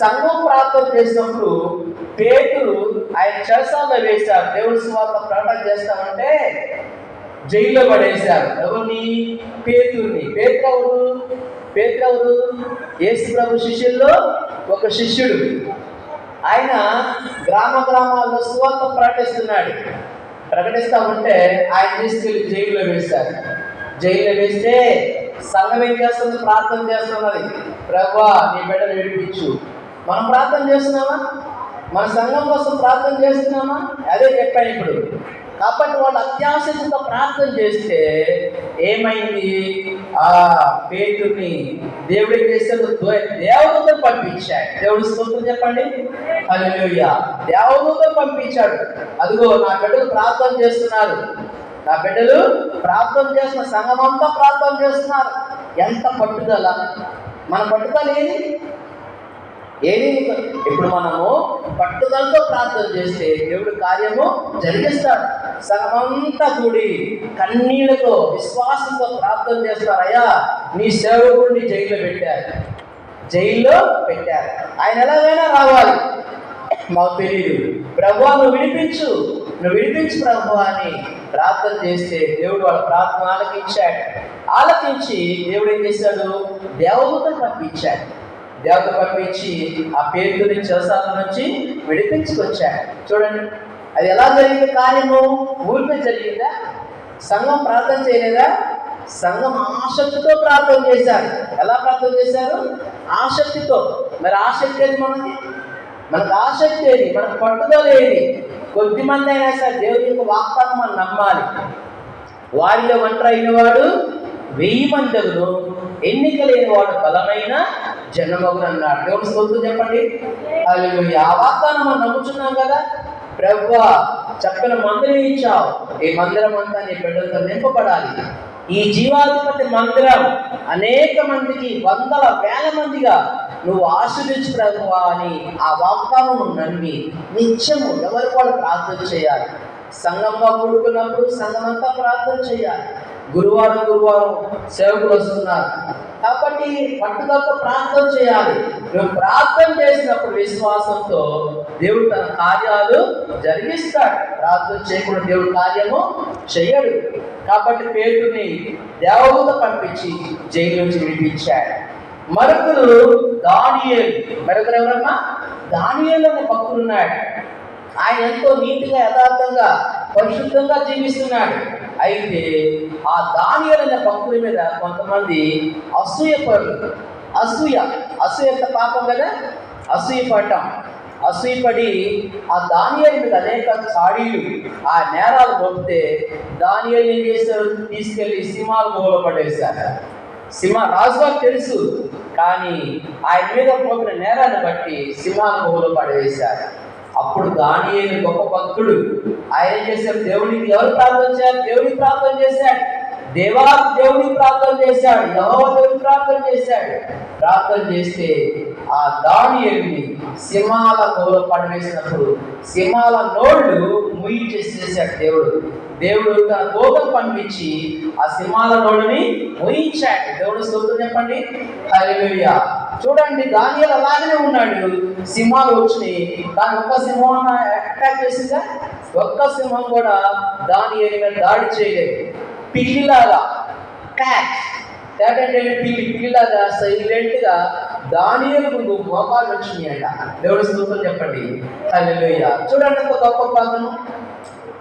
సంఘం ప్రార్థన చేసినప్పుడు పేతురు ఆయన చెరసాల్లో వేశారు. దేవుడి స్వార్థ ప్రకటన చేస్తామంటే జైల్లో పడేశారు. ఎవరిని? పేతుర్ని. పేత్రవుడు పేత్రవుడు యేసు ప్రభు శిష్యుల్లో ఒక శిష్యుడు. ఆయన గ్రామ గ్రామాల్లో సువార్త ప్రకటిస్తున్నాడు. ప్రకటిస్తా ఉంటే ఆయన తీసుకెళ్ళి జైల్లో వేశారు. జైల్లో వేస్తే సంఘం ఏం చేస్తుంది? ప్రార్థన చేస్తున్నది. ప్రభా నీ బిడ్డను విడిపించు. మనం ప్రార్థన చేస్తున్నామా? మన సంఘం కోసం ప్రార్థన చేస్తున్నామా? అదే చెప్పాను ఇప్పుడు. కాబట్టి వాళ్ళు అత్యాశతో ప్రార్థన చేస్తే ఏమైంది? ఆ పేరుని దేవుడు ఏం చేశాడు? దేవదూతను పంపించాడు. దేవుడు స్తోత్రం చెప్పండి. హల్లెలూయా. దేవదూతను పంపించాడు. అదిగో నా బిడ్డలు ప్రార్థన చేస్తున్నారు. నా బిడ్డలు ప్రార్థన చేస్తున్న సంఘం అంతా ప్రార్థన చేస్తున్నారు. ఎంత పట్టుదల. మన పట్టుదల ఏది? ఏది ఇప్పుడు మనము పట్టుదలతో ప్రార్థన చేస్తే దేవుడు కార్యము జరిగిస్తాడు. సగమంతా కూడి కన్నీళ్ళతో విశ్వాసంతో ప్రార్థన చేస్తారయ్యా నీ సేవకుడిని జైల్లో పెట్టారు. జైల్లో పెట్టారు. ఆయన ఎలాగైనా రావాలి. మాకు తెలియదు ప్రభు నువ్వు విడిపించు నువ్వు విడిపించు ప్రభు అని ప్రార్థన చేస్తే దేవుడు వాళ్ళ ప్రార్థన ఆలకించాడు. ఆలకించి దేవుడు ఏం చేశాడు? దేవదూతను పంపించాడు దేవత పంపించి ఆ పేరుని చేసాల నుంచి విడిపించుకొచ్చాడు చూడండి అది ఎలా జరిగింది కార్యము? ఊరిపై జరిగిందా? సంఘం ప్రార్థన చేయలేదా? సంఘం ఆసక్తితో ప్రార్థన చేశారు. ఎలా ప్రార్థన చేశారు? ఆసక్తితో. మరి ఆసక్తి ఏది మనకి? మనకు ఆసక్తి ఏది? మనకు పట్టుదల ఏది? కొద్ది మంది అయినా సరే దేవుని యొక్క వాగ్దానం మనం నమ్మాలి. వారిలో ఒంటరి అయిన వాడు వెయ్యి మందగును ఎన్నిక లేని వాడు బలమైన జన్మగురు అన్నాడు దేవుని స్తోత్రం చెప్పండి. హల్లెలూయా. ఆ వాగ్దానం మనం నమ్ముచున్నాం కదా? ప్రభువా చక్కని మందిరం ఇచ్చావు. ఈ మందిరం అంతా నీ బిడ్డలతో నింపబడాలి. ఈ జీవాధిపతి మందిరం అనేక మందికి వందల వేల మందిగా నువ్వు ఆశ్రయించు ప్రభువా అని ఆ వాగ్దానం నమ్మి నిత్యము ఎవరు వాళ్ళు ప్రార్థన చేయాలి. సంఘంగా కూడుకున్నప్పుడు సంగమంతా ప్రార్థన చేయాలి. గురువారం గురువారం సేవకులు వస్తున్నారు. కాబట్టి పట్టుదలతో ప్రార్థన చేయాలి. నువ్వు ప్రార్థన చేసినప్పుడు విశ్వాసంతో దేవుడు తన కార్యాలు జరిగిస్తాడు. ప్రార్థన చేయకుండా దేవుడు కార్యము చేయడు. కాబట్టి పేరుని దేవత పంపించి జైలు నుంచి విడిపించాడు. మరొకరు దానియేలు. మరొకరు ఎవరమ్మా? దానియేలు అనే భక్తుడు ఉన్నాడు. ఆయన ఎంతో నీతిగా యథార్థంగా పరిశుద్ధంగా జీవిస్తున్నాడు. అయితే ఆ దానియలైన భక్తుల మీద కొంతమంది అసూయ పడు. అసూయ అసూయ ఎంత పాపం కదా? అసూయ పడటం అసూయపడి ఆ దానియాల మీద అనేక చాడీలు ఆ నేరాలు పొందితే దానియలు ఏం చేశారు? తీసుకెళ్ళి సినిమాలు గుహలో పడేశారు. సింహ రాజుగారు తెలుసు కానీ ఆయన మీద మోపిన నేరాన్ని బట్టి సింహాను గుహలో పడవేశారు అప్పుడు దానియేలు గొప్ప భక్తుడు. ఆయన చేశారు దేవునికి ఎవరు ప్రార్థన చేయాలి? దేవునికి ప్రార్థన చేశాడు. దేవా దేవునికి ప్రార్థన చేశాడు. యహోవ దేవుని ప్రార్థన చేశాడు. ప్రార్థన చేస్తే ఆ దానియేలుని సింహాల గోల పడవేసినప్పుడు సింహాల నోళ్ళు ముయించేసేసాడు దేవుడు. దేవుడు తన కోపం పంపించి ఆ సింహాల నోళ్ళని ముయించాడు దేవుడు స్తోత్రం చెప్పండి? హల్లెలూయా. చూడండి దానియాల అలాగనే ఉన్నాడు. సింహాలు వచ్చినాయి. కానీ ఒక్క సింహం అటాక్ చేసిందా? ఒక్క సింహం కూడా దాని మీద దాడి చేయలేదు. పిల్లిలాగా. క్యాట్ క్యాట్ అంటే పిల్లి. పిల్లిలాగా సైలెంట్గా దానియలు ముందు మోకాలు వచ్చినాయంట. దేవుడు స్తోత్రం చెప్పండి. హల్లెలూయ చూడండి ఒక గొప్ప ప్రార్థన.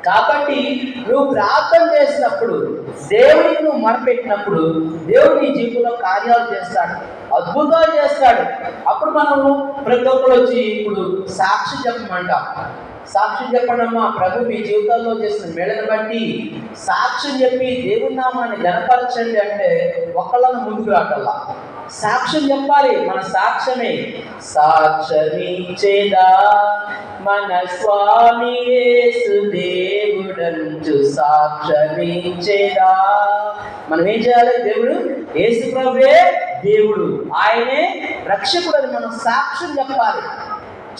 కాబట్టి నువ్వు ప్రార్థన చేసినప్పుడు దేవుడికి నువ్వు మరపెట్టినప్పుడు దేవుడు నీ జీవితంలో కార్యాలు చేస్తాడు. అద్భుతాలు చేస్తాడు. అప్పుడు మనము ప్రతి ఒక్కరు వచ్చి ఇప్పుడు సాక్షి చెప్పమంటాం. సాక్షి చెప్పడమ్మా ప్రభు మీ జీవితాల్లో చేసిన మేళను బట్టి సాక్ష్యం చెప్పి దేవుని నామాన్ని గనపరచండి అంటే ఒకళ్ళను ముందుకు రాకల్లా. సాక్ష్యం చెప్పాలి మన సాక్ష్యమే. సాక్ష్యమిచ్చేదా మన స్వామి దేవుడంచు సాక్ష్యమిచ్చేదా? మనం ఏం చేయాలి? దేవుడు ఏసు ప్రభువే దేవుడు. ఆయనే రక్షకుడు అని మనం సాక్ష్యం చెప్పాలి.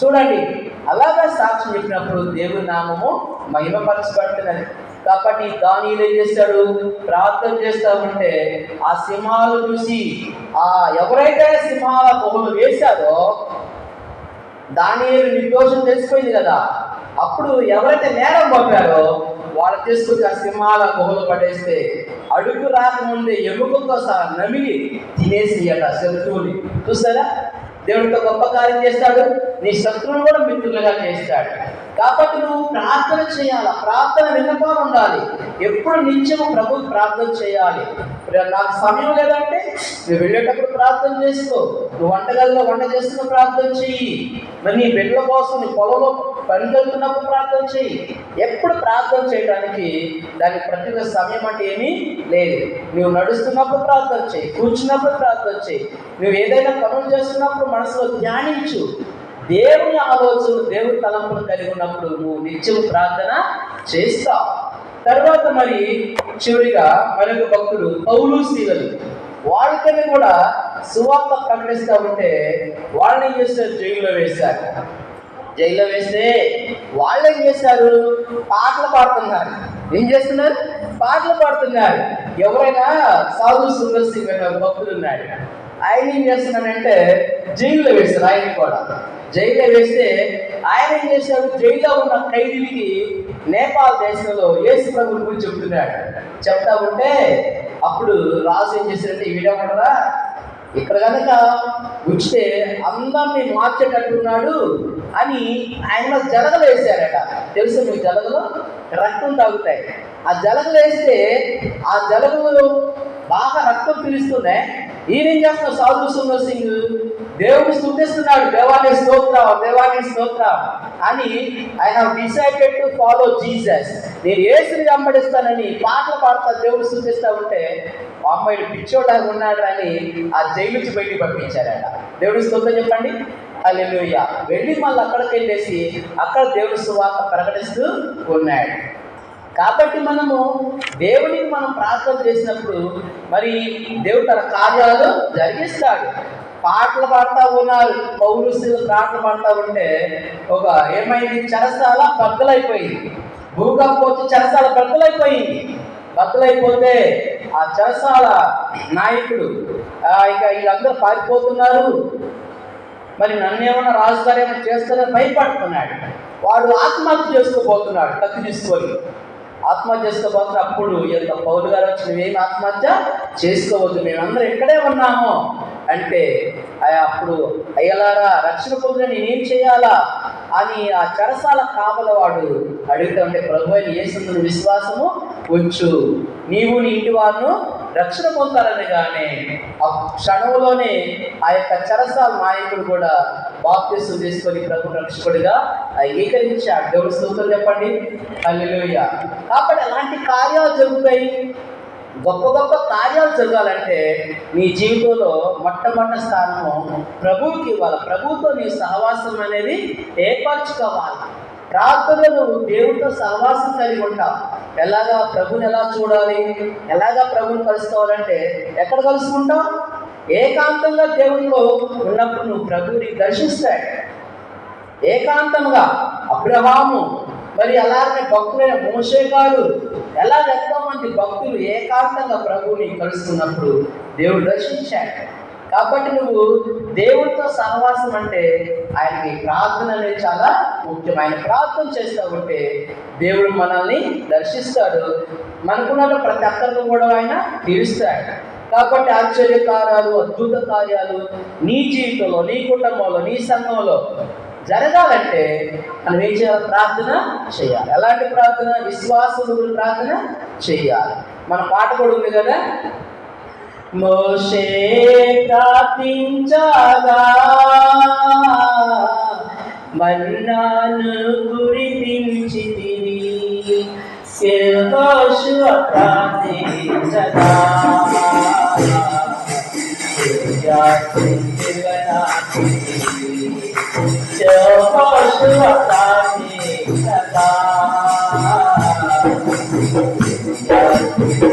చూడండి అలాగా సాక్ష్యం చెప్పినప్పుడు దేవుని నామము మహిమపరచబడుతున్నది. కాబట్టి దానిలు ఏం చేస్తాడు? ప్రార్థన చేస్తా ఉంటే ఆ సింహాలు చూసి ఆ ఎవరైతే సింహాల బొమ్మలు వేశారో దాని నిర్దోషం తెలిసిపోయింది కదా. అప్పుడు ఎవరైతే నేరం పంపారో వాళ్ళు తీసుకొచ్చి ఆ సింహాల గుహలు పడేస్తే అడుగు రాకముందే ఎముకతో సహా నమిలి తినేసియట శత్రువుని. చూస్తారా? దేవుడితో గొప్ప కార్యం చేస్తాడు. నీ శత్రువులు కూడా మిత్రులుగా చేస్తాడు. కాబట్టి నువ్వు ప్రార్థన చేయాలి? ప్రార్థన విన్నపాలు ఉండాలి. ఎప్పుడు నిత్యము ప్రభు ప్రార్థన చేయాలి. నాకు సమయం లేదంటే నువ్వు వెళ్ళేటప్పుడు ప్రార్థన చేసుకో. నువ్వు వంటగదిలో వంట చేస్తున్న ప్రార్థన చెయ్యి. మరి నీ బిడ్డల కోసం నీ పొలంలో పని వెళ్తున్నప్పుడు ప్రార్థన చెయ్యి ఎప్పుడు ప్రార్థన చేయడానికి దానికి ప్రతి సమయం అంటే ఏమీ లేదు. నువ్వు నడుస్తున్నప్పుడు ప్రార్థన చేయి. కూర్చున్నప్పుడు ప్రార్థన చేయి. నువ్వు ఏదైనా పనులు చేస్తున్నప్పుడు మనసులో ధ్యానించు. దేవుని ఆలోచనలు దేవుని తలంపులు కలిగి ఉన్నప్పుడు నువ్వు నిత్యం ప్రార్థన చేస్తావు. తర్వాత మరి చివరిగా మరొక భక్తుడు పౌలు శీలలు వాళ్ళకని కూడా సువార్త ప్రకటిస్తూ ఉంటే వాళ్ళని ఏం చేస్తారు? జైలులో వేశారు. జైల్లో వేస్తే వాళ్ళు ఏం చేశారు పాటలు పాడుతున్నారు. ఏం చేస్తున్నారు? పాటలు పాడుతున్నారు. ఎవరైనా సాధు సుందర్ సింగ్ అనే భక్తులు ఉన్నాడు. ఆయన ఏం చేస్తున్నాడంటే జైల్లో వేస్తారు ఆయన కూడా. జైల్లో వేస్తే ఆయన ఏం చేశాడు జైల్లో ఉన్న ఖైదీలకి నేపాల్ దేశంలో యేసు ప్రభు గురించి చెప్తున్నాడు. చెప్తా ఉంటే అప్పుడు రాజు ఏం చేశాడంటే ఈ వీడియో కూడా ఇక్కడ కనుక ఉంచితే అందరినీ మార్చేటట్టున్నాడు అని ఆయన జలగలు వేసారట తెలుసు మీకు జలగలు? రక్తం తాగుతాయి. ఆ జలగలు వేస్తే ఆ జలగలు బాగా రక్తం పీలుస్తున్నాయి. ఈయన ఏం చేస్తున్నాడు? సాధు సుందర్ సింగ్ దేవుడు స్థుతిస్తున్నాడు. దేవాలయ స్తోత్రం దేవాలయ స్తోత్రం అని ఆయన డిసైడెడ్ టు ఫాలో జీసస్. నేను ఏసుని వెంబడిస్తానని పాటలు పాడుతా దేవుడు స్థుతిస్తా ఉంటే మా అమ్మాయిలు పిచ్చోటాగా ఉన్నాడు అని ఆ జైలు నుంచి బయటికి పంపించారట. దేవుడి స్తోత్రం చెప్పండి. అల్లెలుయ్య వెళ్ళి మళ్ళీ అక్కడికి వెళ్ళేసి అక్కడ దేవుడి సువార్త ప్రకటిస్తూ ఉన్నాడు. కాబట్టి మనము దేవునికి మనం ప్రార్థన చేసినప్పుడు మరి దేవుడు తన కార్యాలు జరిగిస్తాడు. పాటలు పాడుతూ ఉన్నారు. పౌరుషులు పాటలు పాడుతూ ఉంటే ఒక ఏమైంది? చరసాల బద్దలైపోయింది. భూకంపం వచ్చి చరసాల బద్దలైపోయింది. బద్దలైపోతే ఆ చెరసాల నాయకుడు ఇక వీళ్ళందరూ పారిపోతున్నారు. మరి నన్నేమన్నా రాజుగారేమో చేస్తారని భయపడుతున్నాడు. వాడు ఆత్మహత్య చేసుకోబోతున్నాడు కత్తి తీసుకొని ఆత్మహత్య చేసుకోబోతున్న అప్పుడు ఎంత పౌరు గారు వచ్చి నువ్వేం ఆత్మహత్య చేసుకోవద్దు మేమందరం ఇక్కడే ఉన్నాము. అంటే అప్పుడు అయ్యలారా రక్షణ పొందిన నేనేం చేయాలా? అని ఆ చెరసాల కాపలవాడు అడుగుతుంటే ప్రభు అని యేసుని విశ్వాసము ఉంచు. నీవు నీ ఇంటి వారిను రక్షణ పొందాలని కానీ ఆ క్షణంలోనే ఆ యొక్క చెరసాల నాయకుడు కూడా బాప్తిస్తు తీసుకొని ప్రభు రక్షకుడిగా అంగీకరించాడు. దేవుడి స్తోత్రం చెప్పండి. హల్లెలూయ. కాబట్టి అలాంటి కార్యాలు జరుగుతాయి. గొప్ప గొప్ప కార్యాలు జరగాలంటే నీ జీవితంలో మొట్టమొదటి స్థానము ప్రభువుకి ఇవ్వాలి. ప్రభువుతో నీ సహవాసం అనేది ఏర్పరచుకోవాలి. ప్రార్థనలో నువ్వు దేవుడితో సహవాసం కలిగి ఉంటావు. ఎలాగా ప్రభుని ఎలా చూడాలి? ఎలాగా ప్రభుని కలుసుకోవాలంటే ఎక్కడ కలుసుకుంటావు? ఏకాంతంగా దేవుడిలో ఉన్నప్పుడు నువ్వు ప్రభుని దర్శిస్తాడు ఏకాంతంగా అబ్రహాము మరి అలాగే భక్తులైన మోషే గారు ఎలా ఎంతో మంది భక్తులు ఏకాంతంగా ప్రభువుని కలుసుకున్నప్పుడు దేవుడు దర్శించాడు. కాబట్టి నువ్వు దేవుడితో సహవాసం అంటే ఆయనకి ప్రార్థన అనేది చాలా ముఖ్యం ఆయన ప్రార్థన చేస్తావు ఉంటే దేవుడు మనల్ని దర్శిస్తాడు. మనకున్న ప్రతి ఒక్కరిని కూడా ఆయన తీరుస్తాడు. కాబట్టి ఆశ్చర్య కార్యాలు అద్భుత కార్యాలు నీ జీవితంలో నీ కుటుంబంలో నీ సంఘంలో జరగాలంటే మనం ఏం చేయాలి? ప్రార్థన చేయాలి. ఎలాంటి ప్రార్థన? విశ్వాసము ప్రార్థన చేయాలి. మన పాట కూడా ఉంది కదా? మోషే ప్రార్థించగా మన్నాను కురిపించి తిని యెహోషువ ప్రార్థించగా. ప్రార్థించగా మన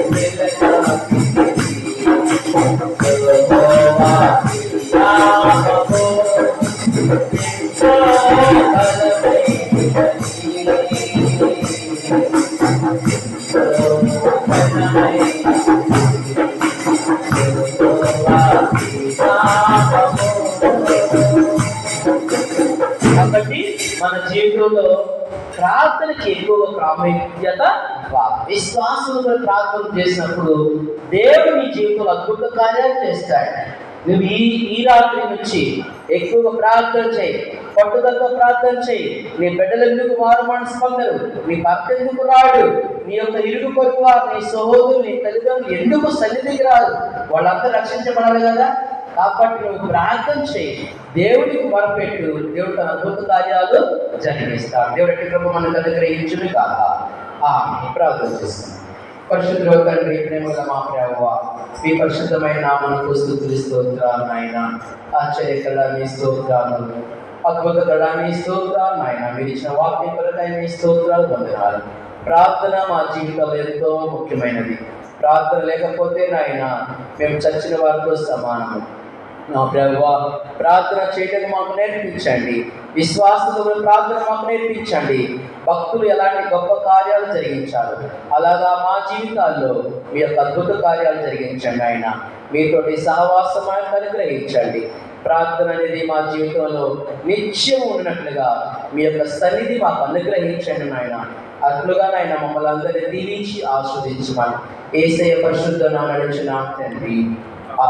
ఎక్కువ ప్రాముఖ్యత విశ్వాసంతో ప్రార్థన చేసినప్పుడు దేవుడు నీ జీవితంలో అద్భుత కార్యాలు చేస్తాడు. నువ్వు ఈ ఈ రాత్రి నుంచి ఎక్కువగా ప్రార్థన చేయి పట్టుదలతో ప్రార్థన చేయి. నీ బిడ్డలు ఎందుకు మారు మనసు పొందరు? నీ భర్త ఎందుకు రాడు? నీ యొక్క ఇరుగు పొరుగు నీ సహోదరులు నీ తల్లిదండ్రులు ఎందుకు సన్నిధికి రాదు వాళ్ళంతా రక్షించబడాలి కదా? కాబట్టి నువ్వు ప్రార్థన చేయి. దేవుడికి మొరపెట్టు. దేవుడు తన అద్భుత కార్యాలు జరిగిస్తాడు. దేవుడు ఎట్టి కృప మనకు అనుగ్రహించును కాక ఆ ప్రార్థన చేస్తాను పరిశుద్ధ తండ్రి ప్రేమల మా ప్రేమ మీ పరిశుద్ధమైన నామనకు స్థుతులు స్తోత్రాలు నాయన. ఆశ్చర్యకర మీ స్తోత్రాలు అద్భుత కళ మీ స్తోత్రాలు నాయన. మీరు ఇచ్చిన వాక్య కొరకై మీ స్తోత్రాలు వందనాలు ప్రార్థన మా జీవితంలో ఎంతో ముఖ్యమైనది. ప్రార్థన లేకపోతే నాయన మేము చచ్చిన వారితో సమానము. నా ప్రభు ప్రార్థన చేయటం మాకు నేర్పించండి. విశ్వాసంతో ప్రార్థన మాకు నేర్పించండి. భక్తులు ఎలాంటి గొప్ప కార్యాలు జరిగించారు? అలాగా మా జీవితాల్లో మీ యొక్క అద్భుత కార్యాలు జరిగించండి ఆయన. మీతోటి సహవాసమైన అనుగ్రహించండి. ప్రార్థన అనేది మా జీవితంలో నిత్యం ఉన్నట్లుగా మీ యొక్క సన్నిధి మాకు అనుగ్రహించండి నాయన. అట్లుగా నాయన మమ్మల్ని అందరినీ దీవించి ఆస్వాదించమని ఏసయ పరిశుద్ధ నా నడిచిన తండ్రి. ఆ